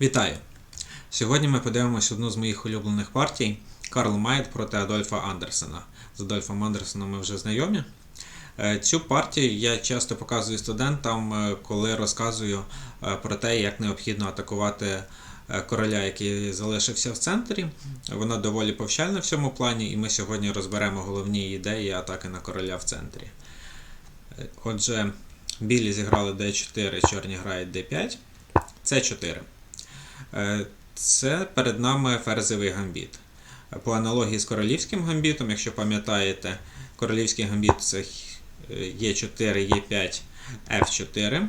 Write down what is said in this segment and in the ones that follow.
Вітаю! Сьогодні ми подивимося одну з моїх улюблених партій Карл Майт проти Адольфа Андерсена. З Адольфом Андерсеном ми вже знайомі. Е, Цю партію я часто показую студентам, е, коли розказую е, про те, як необхідно атакувати короля, який залишився в центрі. Вона доволі повчальна в цьому плані, і ми сьогодні розберемо головні ідеї атаки на короля в центрі. Отже, білі зіграли d4, чорні грають d5, c4. Е, Це перед нами ферзовий гамбіт. По аналогії з королівським гамбітом, якщо пам'ятаєте, королівський гамбіт це Е4, Е5, F4.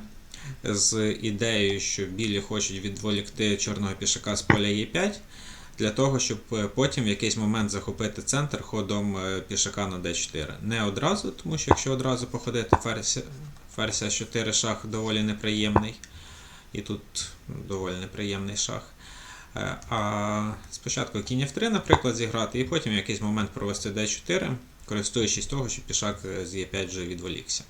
З ідеєю, що білі хочуть відволікти чорного пішака з поля Е5, для того, щоб е, потім в якийсь момент захопити центр ходом е, пішака на d4. Не одразу, тому що якщо одразу походити ферзь, ферзь 4 шах доволі неприємний. І тут доволі неприємний шах. Е, А спочатку кінь F3, наприклад, зіграти, і потім в якийсь момент провести D4, користуючись того, що пішак з E5 вже відволікся.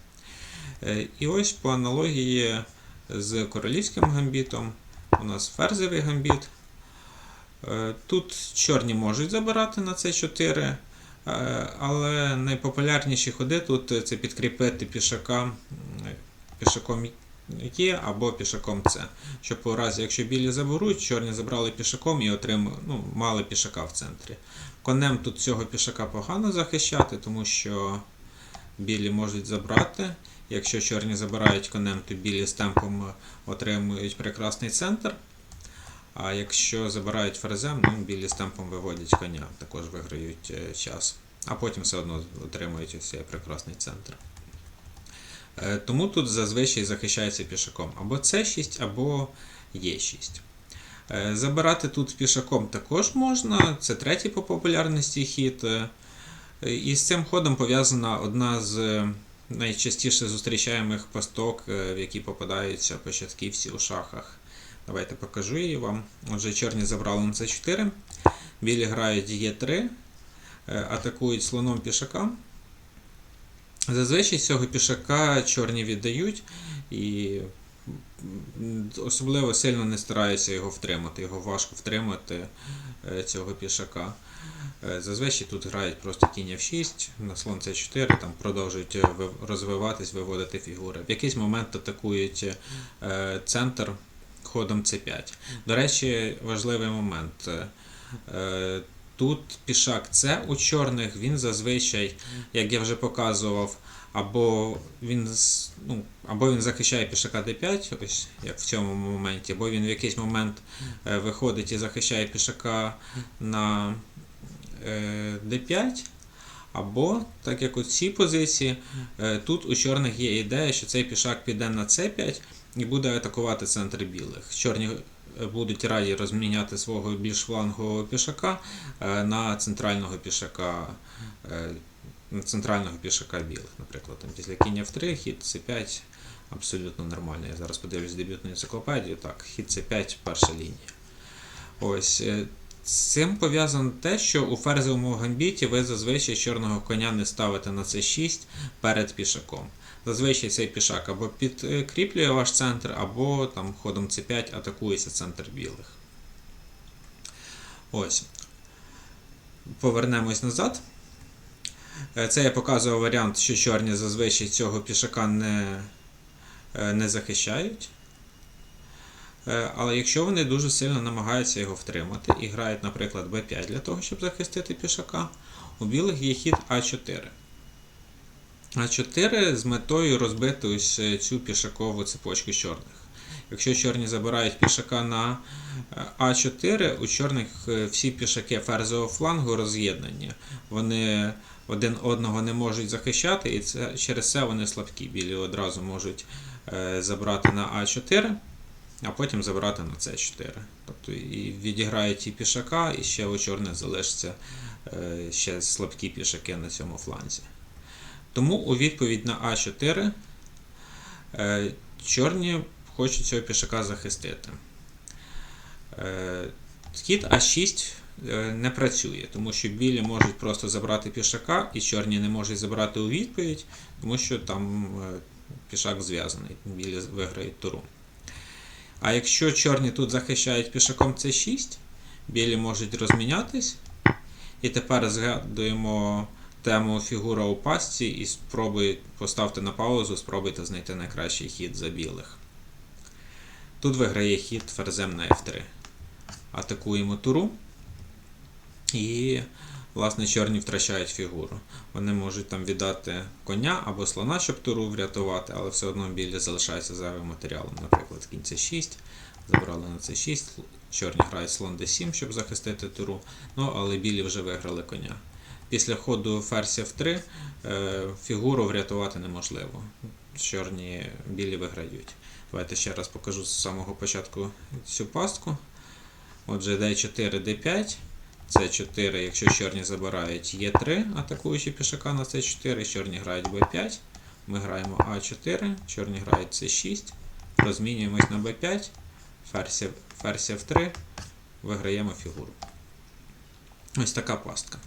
Е, І ось по аналогії з королівським гамбітом у нас ферзовий гамбіт. Е, Тут чорні можуть забирати на c4, е, але найпопулярніші ходи тут це підкріпити пішака пішаком Є або пішаком С. Щоб у разі, якщо білі заберуть, чорні забрали пішаком і отримали, ну, мали пішака в центрі. Конем тут цього пішака погано захищати, тому що білі можуть забрати. Якщо чорні забирають конем, то білі з темпом отримують прекрасний центр. А якщо забирають ферзем, ну, білі з темпом виводять коня, також виграють е, час. А потім все одно отримують цей прекрасний центр. Е, Тому тут зазвичай захищається пішаком або С6, або Е6. Е, Забирати тут пішаком також можна, це третій по популярності хід. Е, І з цим ходом пов'язана одна з е, найчастіше зустрічаємих пасток, в які попадаються початківці у шахах. Давайте покажу її вам. Отже, чорні забрали на С4, білі грають Е3, е, атакують слоном пішака. Зазвичай цього пішака чорні віддають і особливо сильно не стараються його втримати. Його важко втримати е, цього пішака. Е, Зазвичай тут грають просто кінь F6, на слон C4, там продовжують е, розвиватись, виводити фігури. В якийсь момент атакують центр ходом C5. До речі, важливий момент. Е, Тут пішак С у чорних, він зазвичай, як я вже показував, або він, ну, або він захищає пішака d5, ось як в цьому моменті, або він в якийсь момент е, виходить і захищає пішака на е, d5. Або, так як у цій позиції, е, тут у чорних є ідея, що цей пішак піде на c5 і буде атакувати центр білих. Чорні е, будуть раді розміняти свого більш флангового пішака е, на центрального пішака е, на центрального пішака білих, наприклад. Там після кіння в 3, хід c5 абсолютно нормально. Я зараз подивлюсь дебютну енциклопедію. Так, хід c5 перша лінія. Ось. е, З цим пов'язано те, що у ферзовому гамбіті ви зазвичай чорного коня не ставите на c6 перед пішаком. Зазвичай цей пішак або підкріплює ваш центр, або там ходом c5 атакується центр білих. Ось. Повернемось назад. Е, Це я показував варіант, що чорні зазвичай цього пішака не, е, не захищають. Е, Але якщо вони дуже сильно намагаються його втримати і грають, наприклад, b5 для того, щоб захистити пішака, у білих є хід А4. А4 з метою розбити ось е, цю пішакову цепочку чорних. Якщо чорні забирають пішака на е, А4, у чорних е, всі пішаки ферзового флангу роз'єднані. Вони один одного не можуть захищати, і це, через це вони слабкі. Білі одразу можуть забрати на А4, а потім забрати на С4. Тобто і відіграють і пішака, і ще у чорних залишаться е, ще слабкі пішаки на цьому фланзі. Тому у відповідь на А4 е, чорні хочуть цього пішака захистити. Е, Хід А6 е, не працює, тому що білі можуть просто забрати пішака, і чорні не можуть забрати у відповідь, тому що там пішак зв'язаний, білі виграють туру. А якщо чорні тут захищають пішаком c6, білі можуть розмінятись. І тепер згадуємо тему фігура у пастці і спробуй поставте на паузу, спробуйте знайти найкращий хід за білих. Тут виграє хід ферзем на f3. Атакуємо туру. І, власне, чорні втрачають фігуру. Вони можуть там віддати коня або слона, щоб туру врятувати, але все одно білі залишаються зайвим матеріалом. Наприклад, кінь c6, забрали на c6, чорні грають слон d7, щоб захистити туру. Ну, але білі вже виграли коня. Після ходу ферзь f3 е, фігуру врятувати неможливо. Чорні білі виграють. Давайте ще раз покажу з самого початку цю пастку. Отже, d4, d5. С4, якщо чорні забирають Е3, атакуючи пішака на С4, чорні грають Б5. Ми граємо А4, чорні грають С6, розмінюємось на Б5, ферзь ферзь F3, виграємо фігуру. Ось така пастка.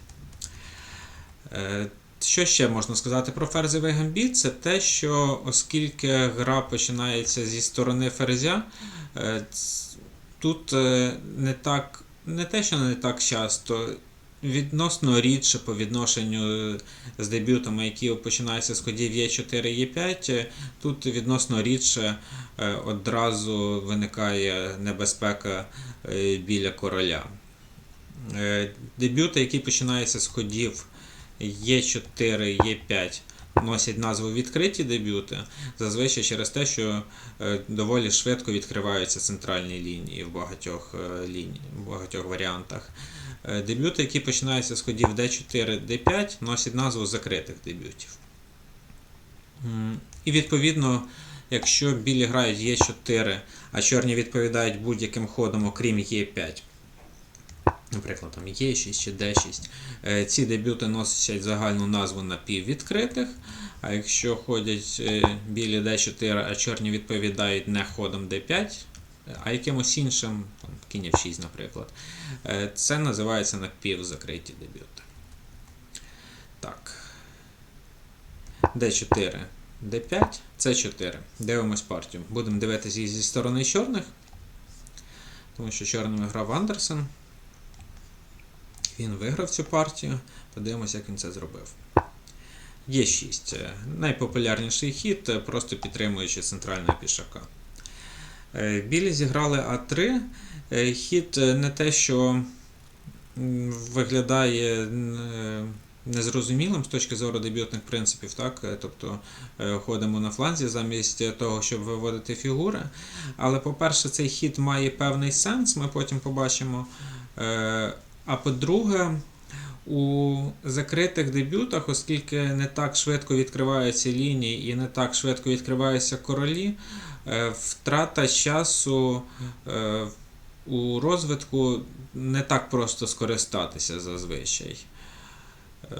Е, Що ще можна сказати про ферзевий гамбіт? Це те, що оскільки гра починається зі сторони ферзя, е, тут е, не так не те, що не так часто, відносно рідше по відношенню з дебютами, які починаються з ходів Е4 Е5, тут відносно рідше одразу виникає небезпека біля короля. Дебюти, які починаються з ходів Е4, Е5, носять назву відкриті дебюти, зазвичай через те, що е, доволі швидко відкриваються центральні лінії в багатьох, е, ліній, в багатьох варіантах. Е, Дебюти, які починаються з ходів D4, D5, носять назву закритих дебютів. І відповідно, якщо білі грають Е4, а чорні відповідають будь-яким ходом, окрім Е5, наприклад, там Е6 чи D6, е, ці дебюти носять загальну назву напіввідкритих. А якщо ходять е, білі D4, а чорні відповідають не ходом D5, а якимось іншим, там, кінь F6, наприклад, е, це називається напівзакриті дебюти. Так. D4, D5, C4. Дивимось партію. Будемо дивитися зі сторони чорних, тому що чорними грав Андерсен. Він виграв цю партію. Подивимося, як він це зробив. Є 6. Найпопулярніший хід, е, просто підтримуючи центрального пішака. Е, Білі зіграли А3. Е, Хід е, не те, що виглядає е, незрозумілим з точки зору дебютних принципів, так? Е, тобто е, ходимо на фланзі замість того, щоб виводити фігури. Але, по-перше, цей хід має певний сенс, ми потім побачимо. А по-друге, у закритих дебютах, оскільки не так швидко відкриваються лінії і не так швидко відкриваються королі, е, втрата часу е, у розвитку не так просто скористатися зазвичай. Е,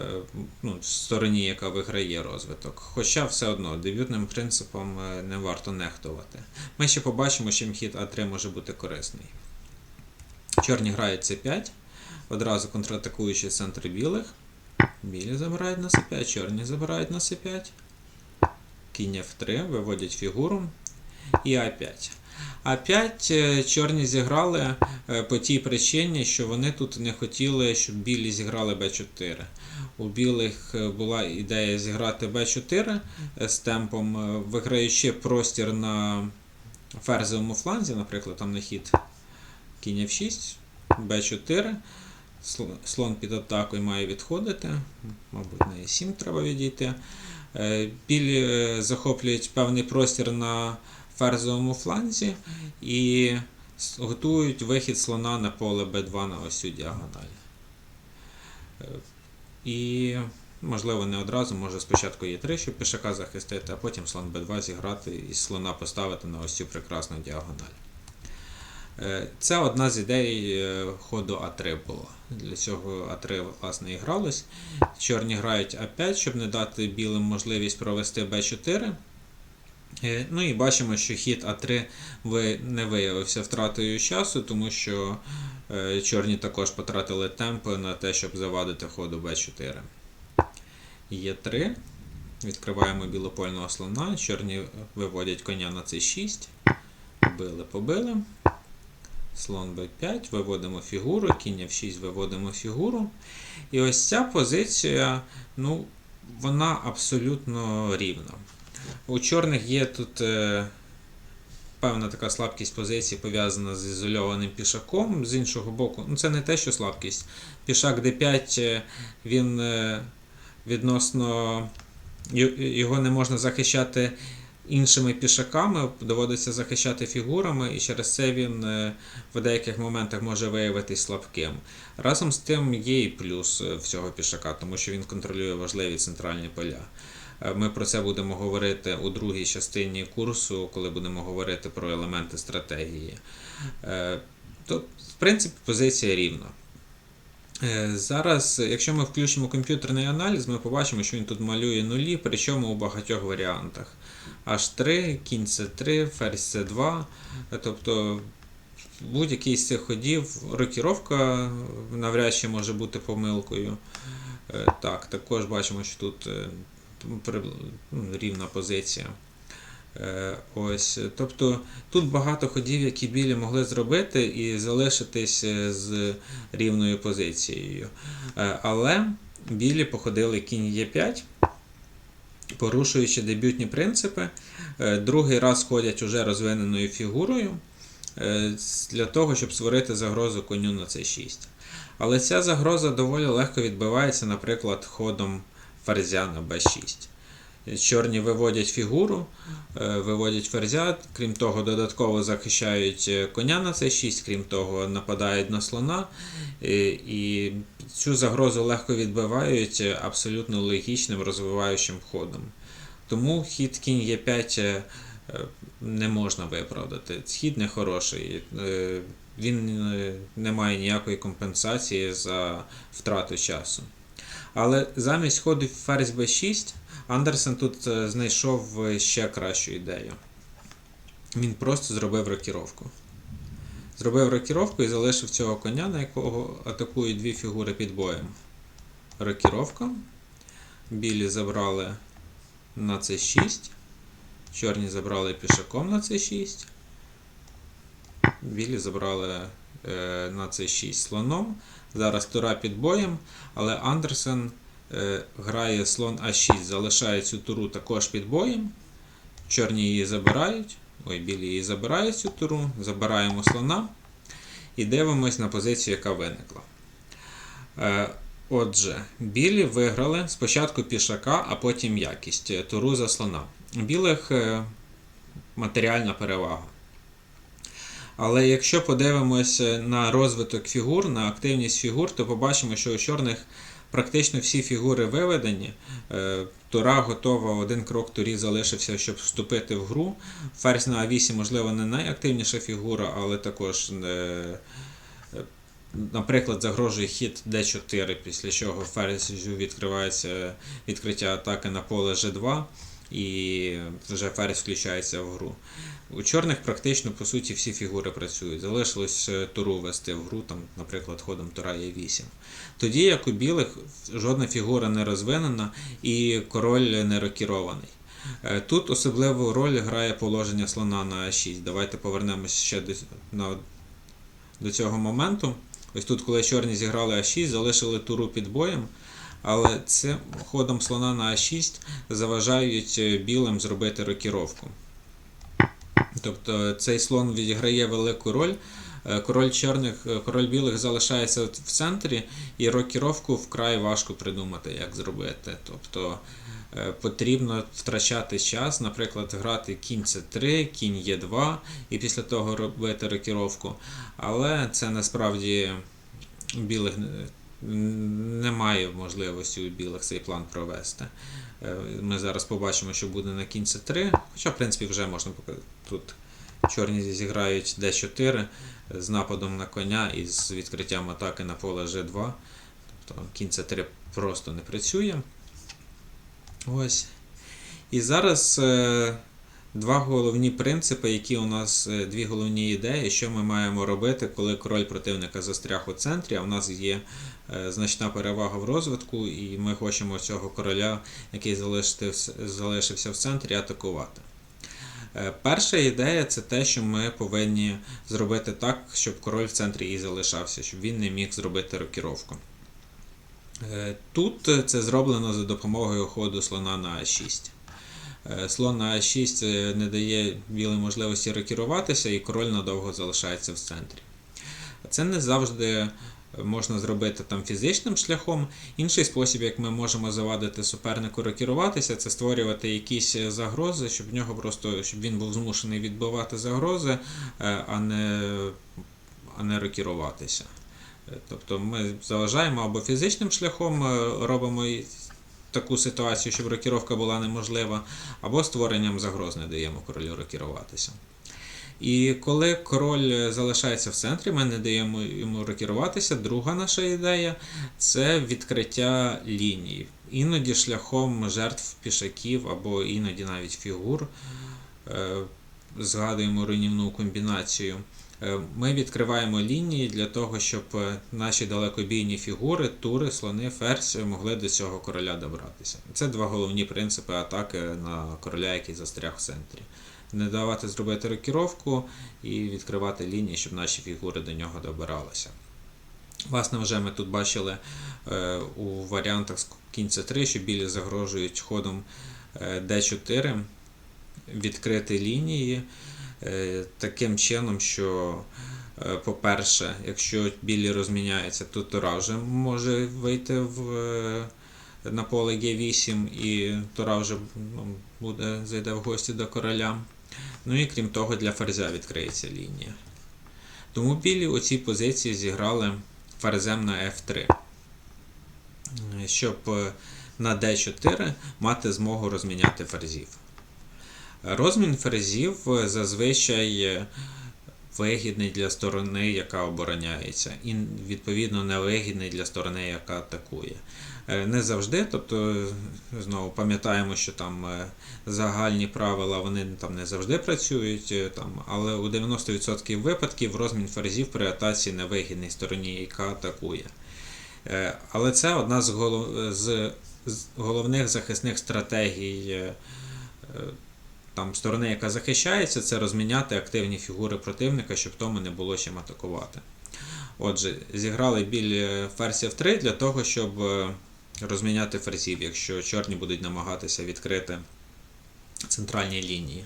Ну, стороні, яка виграє розвиток. Хоча все одно дебютним принципом не варто нехтувати. Ми ще побачимо, чим хід А3 може бути корисний. Чорні грають С5, одразу контратакуючи центр білих. Білі забирають на С5, чорні забирають на С5. Кінь F3, виводять фігуру. І А5. А5 е, чорні зіграли е, по тій причині, що вони тут не хотіли, щоб білі зіграли Б4. У білих е, була ідея зіграти Б4 е, з темпом, виграючи простір на ферзовому фланзі, наприклад, там на хід кінь F6, Б4. Сл- Слон під атакою має відходити. Мабуть, на Е7 треба відійти. Е, Білі е, захоплюють певний простір на ферзовому фланзі і готують вихід слона на поле Б2 на ось цю діагональ. Е, І, можливо, не одразу, може спочатку Е3, щоб пішака захистити, а потім слон Б2 зіграти і слона поставити на ось цю прекрасну діагональ. Е, Це одна з ідей е, ходу А3 була. Для цього А3 власне і гралось. Чорні грають А5, щоб не дати білим можливість провести Б4. Е, Ну і бачимо, що хід А3 не виявився втратою часу, тому що чорні також потратили темп на те, щоб завадити ходу Б4. Є3. Відкриваємо білопольного слона. Чорні виводять коня на С6. побили, побили. Слон b5, виводимо фігуру, кінь f6 виводимо фігуру. І ось ця позиція, ну, вона абсолютно рівна. У чорних є тут е, певна така слабкість позиції пов'язана з ізольованим пішаком. З іншого боку, ну це не те, що слабкість. Пішак d5, е, він е, відносно його не можна захищати іншими пішаками, доводиться захищати фігурами, і через це він е, в деяких моментах може виявитись слабким. Разом з тим є і плюс е, в цього пішака, тому що він контролює важливі центральні поля. Е, Ми про це будемо говорити у другій частині курсу, коли будемо говорити про елементи стратегії. То, в принципі, позиція рівна. Е, Зараз, якщо ми включимо комп'ютерний аналіз, ми побачимо, що він тут малює нулі, причому у багатьох варіантах. H3, кінь C3, ферзь C2. Е, Тобто будь-який з цих ходів, рокіровка навряд чи може бути помилкою. Е, Так, також бачимо, що тут е, ну, рівна позиція. Е, Ось, тобто тут багато ходів, які білі могли зробити і залишитись е, з рівною позицією. Е, Але білі походили кінь Е5, порушуючи дебютні принципи. Другий раз ходять уже розвиненою фігурою для того, щоб створити загрозу коню на c6. Але ця загроза доволі легко відбивається, наприклад, ходом ферзя на b6. Чорні виводять фігуру, е, виводять ферзя, крім того, додатково захищають е, коня на c6, крім того, нападають на слона. е, І цю загрозу легко відбивають абсолютно логічним розвиваючим ходом. Тому хід кінь Е5 е, е, не можна виправдати. Хід не хороший. Він не має ніякої компенсації за втрату часу. Але замість ходу ферзь b6 Андерсен тут е, знайшов е, ще кращу ідею. Він просто зробив рокіровку. Зробив рокіровку і залишив цього коня, на якого атакують дві фігури під боєм. Рокіровка. Білі забрали на c6. Чорні забрали пішаком на c6. Білі забрали е, на c6 слоном. Зараз тура під боєм, але Андерсен грає слон А6, залишає цю туру також під боєм. Чорні її забирають. Ой, білі її забирають цю туру. Забираємо слона. І дивимось на позицію, яка виникла. Е, Отже, білі виграли спочатку пішака, а потім якість е, туру за слона. Білих е, матеріальна перевага. Але якщо подивимося на розвиток фігур, на активність фігур, то побачимо, що у чорних практично всі фігури виведені. Е, Тура готова, один крок турі залишився, щоб вступити в гру. Ферзь на А8, можливо, не найактивніша фігура, але також, е, е, наприклад, загрожує хід d4, після чого ферзю відкривається відкриття атаки на поле G2 і вже ферзь включається в гру. У чорних практично по суті всі фігури працюють. Залишилось туру вести в гру, там, наприклад, ходом тура є 8. Тоді, як у білих, жодна фігура не розвинена і король не рокірований. Е, Тут особливу роль грає положення слона на А6. Давайте повернемося ще до, на, до цього моменту. Ось тут, коли чорні зіграли А6, залишили туру під боєм. Але цим ходом слона на А6 заважають е, білим зробити рокіровку. Тобто цей слон відіграє велику роль. Е, Король чорних, е, король білих залишається в центрі, і рокіровку вкрай важко придумати, як зробити. Тобто е, потрібно втрачати час, наприклад, грати кінь С3, кінь Е2 і після того робити рокіровку. Але це насправді білих немає можливості у білих цей план провести. Е, Ми зараз побачимо, що буде на кінці 3, хоча, в принципі, вже можна показати. Тут чорні зіграють d4 з нападом на коня і з відкриттям атаки на поле G2. Тобто кінь c3 просто не працює. Ось. І зараз е, два головні принципи, які у нас е, дві головні ідеї, що ми маємо робити, коли король противника застряг у центрі, а у нас є е, значна перевага в розвитку, і ми хочемо цього короля, який залишився, в центрі, атакувати. Е, Перша ідея це те, що ми повинні зробити так, щоб король в центрі і залишався, щоб він не міг зробити рокіровку. Тут це зроблено за допомогою ходу слона на А6. Е, Слон на А6 е, не дає білій можливості рокіруватися, і король надовго залишається в центрі. Це не завжди можна зробити там фізичним шляхом. Інший спосіб, як ми можемо завадити супернику рокіруватися, це створювати якісь е, загрози, щоб в нього просто щоб він був змушений відбивати загрози, а не, а не рокіруватися. Тобто ми заважаємо або фізичним шляхом робимо таку ситуацію, щоб рокіровка була неможлива, або створенням загроз не даємо королю рокіруватися. І коли король залишається в центрі, ми не даємо йому рокіруватися. Друга наша ідея це відкриття ліній. Іноді шляхом жертв пішаків або іноді навіть фігур. Е, Згадуємо руйнівну комбінацію. Е, Ми відкриваємо лінії для того, щоб е, наші далекобійні фігури, тури, слони, ферзь могли до цього короля добратися. Це два головні принципи атаки на короля, який застряг в центрі. Не давати зробити рокіровку і відкривати лінії, щоб наші фігури до нього добиралися. Власне, вже ми тут бачили е, у варіантах з кінь c3, що білі загрожують ходом е, d4 відкрити лінії е, таким чином, що, е, по-перше, якщо білі розміняються, то Тора вже може вийти в, е, на поле G8 і Тора вже ну, буде, зайде в гості до короля. Ну і крім того, для ферзя відкриється лінія. Тому білі у цій позиції зіграли ферзем на F3, е, щоб на D4 мати змогу розміняти ферзів. Розмін ферзів е, зазвичай вигідний для сторони, яка обороняється, і відповідно невигідний для сторони, яка атакує. Е, Не завжди, тобто, знову пам'ятаємо, що там е, загальні правила вони там не завжди працюють, е, там, але у 90% випадків розмін ферзів при атаці невигідний стороні, яка атакує. Але це одна з, голов... з... з головних захисних стратегій там, сторони, яка захищається, це розміняти активні фігури противника, щоб тому не було чим атакувати. Отже, зіграли білі ферзь F3 для того, щоб е, розміняти ферзів, якщо чорні будуть намагатися відкрити центральні лінії.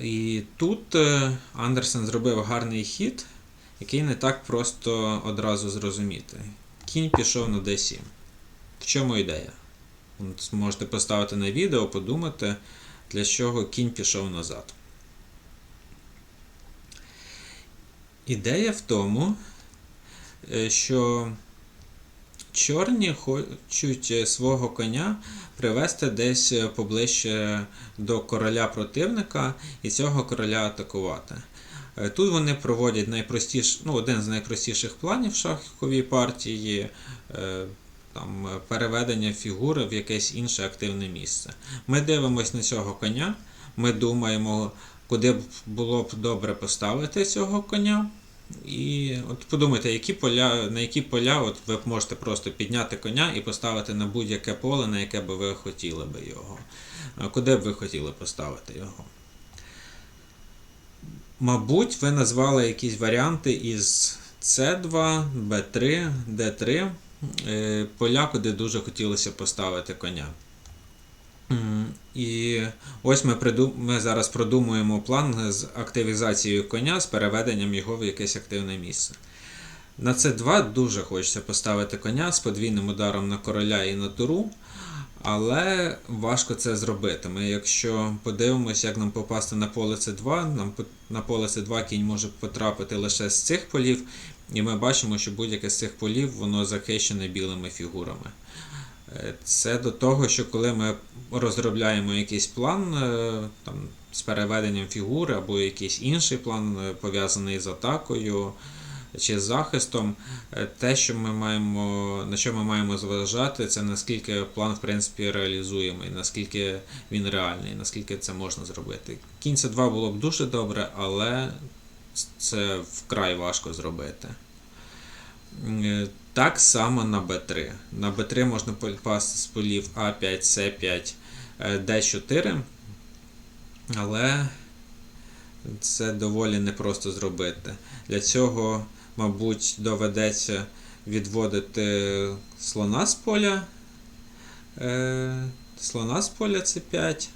І тут е, Андерсен зробив гарний хід, який не так просто одразу зрозуміти. Кінь пішов на D7. В чому ідея? Можете поставити на відео, подумати, для чого кінь пішов назад. Ідея в тому, е, що чорні хочуть е, свого коня привести десь е, поближче до короля противника і цього короля атакувати. Тут вони проводять найпростіш, ну, один з найпростіших планів шаховій партії. Е, Там е, переведення фігури в якесь інше активне місце. Ми дивимося на цього коня, ми думаємо, куди б було б добре поставити цього коня. І от подумайте, які поля, на які поля от ви можете просто підняти коня і поставити на будь-яке поле, на яке би ви хотіли би його. Куди б ви хотіли поставити його? Мабуть, ви назвали якісь варіанти із C2, B3, D3, е, поля, куди дуже хотілося поставити коня. І ось ми, придум... ми зараз продумуємо план з активізацією коня, з переведенням його в якесь активне місце. На С2 дуже хочеться поставити коня з подвійним ударом на короля і на туру, але важко це зробити. Ми, якщо подивимося, як нам попасти на поле С2, нам на поле С2 кінь може потрапити лише з цих полів, і ми бачимо, що будь-яке з цих полів воно захищене білими фігурами. Е, Це до того, що коли ми розробляємо якийсь план е, там, з переведенням фігури або якийсь інший план, е, пов'язаний з атакою чи з захистом, те, що ми маємо, на що ми маємо зважати, це наскільки план в принципі реалізуємий, наскільки він реальний, наскільки це можна зробити. Кінь це 2 було б дуже добре, але це вкрай важко зробити. Е, Так само на B3. На B3 можна попасти з полів А5, С5, е, Д4. Але це доволі непросто зробити. Для цього, мабуть, доведеться відводити слона з поля. Е, слона з поля це 5.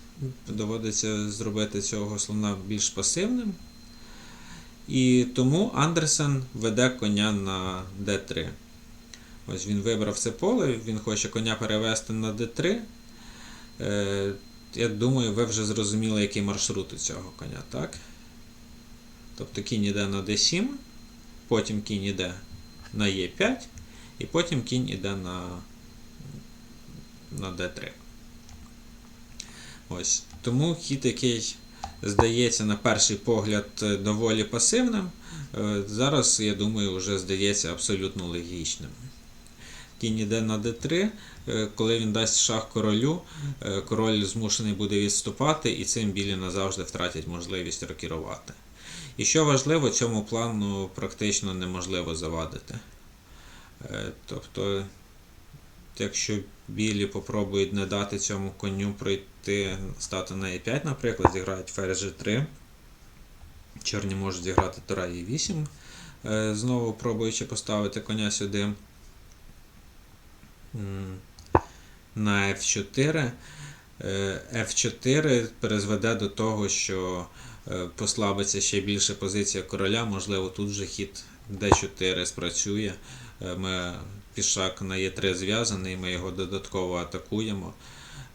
Доводиться зробити цього слона більш пасивним. І тому Андерсен веде коня на d3. Ось він вибрав це поле, він хоче коня перевести на d3. Е, я думаю, ви вже зрозуміли, який маршрут у цього коня, так? Тобто кінь іде на d7, потім кінь іде на e5, і потім кінь іде на, на d3. Ось. Тому хід, який здається на перший погляд е, доволі пасивним, е, зараз, я думаю, вже здається абсолютно логічним. Кінь іде на d3, е, коли він дасть шах королю, король змушений буде відступати, і цим білі назавжди втратять можливість рокірувати. І що важливо, цьому плану практично неможливо завадити. Тобто, якщо білі попробують не дати цьому коню пройти, стати на e5, наприклад, зіграють ферзь g3, чорні можуть зіграти тура e8, е, знову пробуючи поставити коня сюди на f4. Е, F4 призведе до того, що е, послабиться ще більше позиція короля. Можливо, тут же хід D4 спрацює. Е, Ми пішак на Е3 зв'язаний, ми його додатково атакуємо.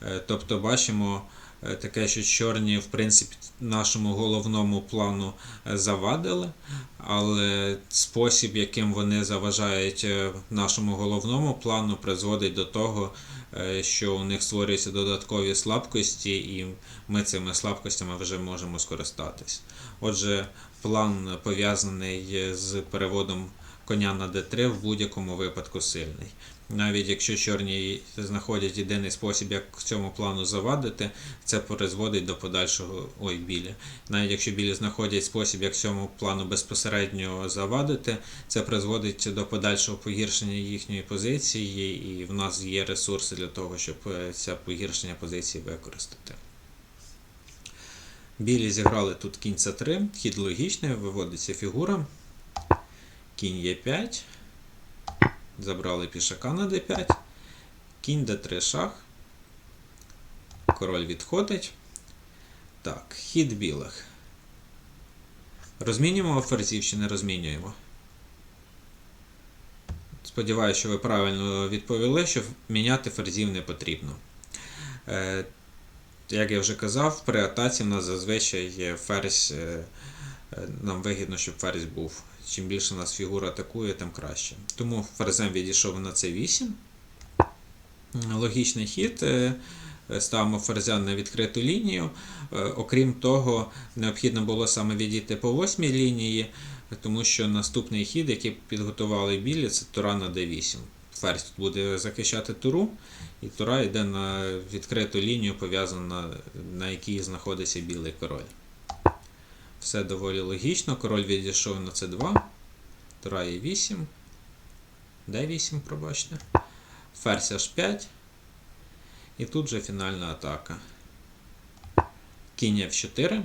Е, Тобто бачимо е, таке, що чорні, в принципі, нашому головному плану е, завадили, але спосіб, яким вони заважають нашому головному плану, призводить до того, що у них створюються додаткові слабкості, і ми цими слабкостями вже можемо скористатись. Отже, план пов'язаний з переводом коня на d3 в будь-якому випадку сильний. Навіть якщо чорні знаходять єдиний спосіб, як цьому плану завадити, це призводить до подальшого ой, білі. Навіть якщо білі знаходять спосіб, як цьому плану безпосередньо завадити, це призводить до подальшого погіршення їхньої позиції, і в нас є ресурси для того, щоб е, це погіршення позиції використати. Білі зіграли тут кінь С3, хід логічний, виводиться фігура. Кінь Е5. Забрали пішака на d5. Кінь d3 шах. Король відходить. Так, хід білих. Розмінюємо ферзів чи не розмінюємо? Сподіваюся, що ви правильно відповіли, що міняти ферзів не потрібно. Е, як я вже казав, при атаці в нас зазвичай є ферзь. е, е, Нам вигідно, щоб ферзь був. Чим більше нас фігура атакує, тим краще. Тому ферзем відійшов на c8. Логічний хід. е, Ставимо ферзя на відкриту лінію. Е, Окрім того, необхідно було саме відійти по восьмій лінії, тому що наступний хід, який підготували білі, це тура на d8. Ферзь тут буде захищати туру, і тура йде на відкриту лінію, пов'язана, на якій знаходиться білий король. Все доволі логічно. Король відійшов на c2. Тура є 8. d8, пробачте. Ферзь h5. І тут же фінальна атака. Кінь f4.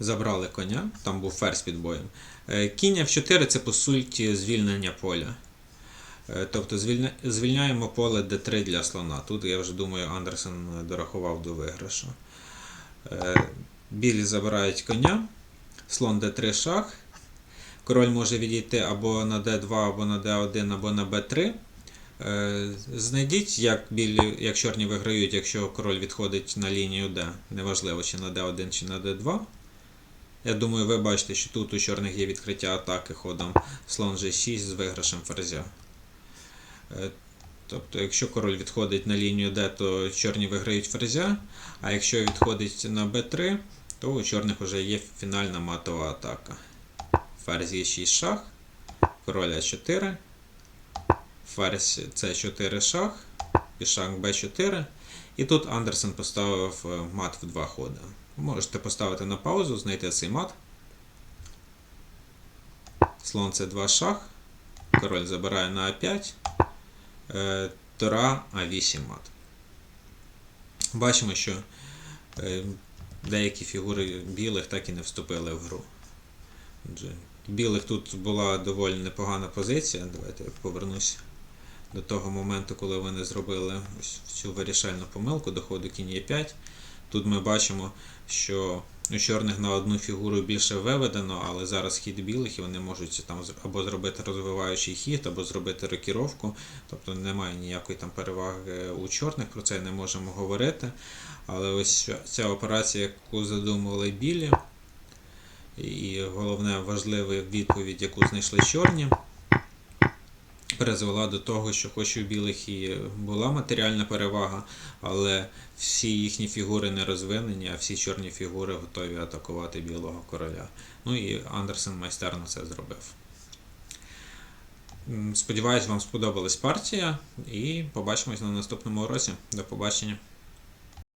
Забрали коня, там був ферзь під боєм. Е, Кінь f4 це по суті звільнення поля. Е, Тобто звільня- звільняємо поле d3 для слона. Тут я вже думаю, Андерсен дорахував до виграшу. Е, Білі забирають коня, слон d3 шах. Король може відійти або на d2, або на d1, або на b3. Е, Знайдіть, як білі, як чорні виграють, якщо король відходить на лінію D. Неважливо, чи на d1, чи на d2. Я думаю, ви бачите, що тут у чорних є відкриття атаки ходом слон g6 з виграшем ферзя. Тобто, якщо король відходить на лінію D, то чорні виграють ферзя, а якщо відходить на b3, то у чорних вже є фінальна матова атака. Ферзь Е6 шах, король А4, ферзь С4 шах, пішак Б4. І тут Андерсен поставив е, мат в два ходи. Можете поставити на паузу, знайти цей мат. Слон С2 шах, король забирає на А5, е, Тура А8 мат. Бачимо, що е, деякі фігури білих так і не вступили в гру. Білих тут була доволі непогана позиція. Давайте я повернусь до того моменту, коли вони зробили ось цю вирішальну помилку до ходу кінь е 5. Тут ми бачимо, що у чорних на одну фігуру більше виведено, але зараз хід білих і вони можуть там або зробити розвиваючий хід, або зробити рокіровку. Тобто немає ніякої там переваги у чорних, про це не можемо говорити. Але ось ця операція, яку задумували білі, і головне важлива відповідь, яку знайшли чорні, призвела до того, що хоч у білих і була матеріальна перевага, але всі їхні фігури не розвинені, а всі чорні фігури готові атакувати білого короля. Ну і Андерсен майстерно це зробив. Сподіваюсь, вам сподобалась партія, і побачимось на наступному уроці. До побачення.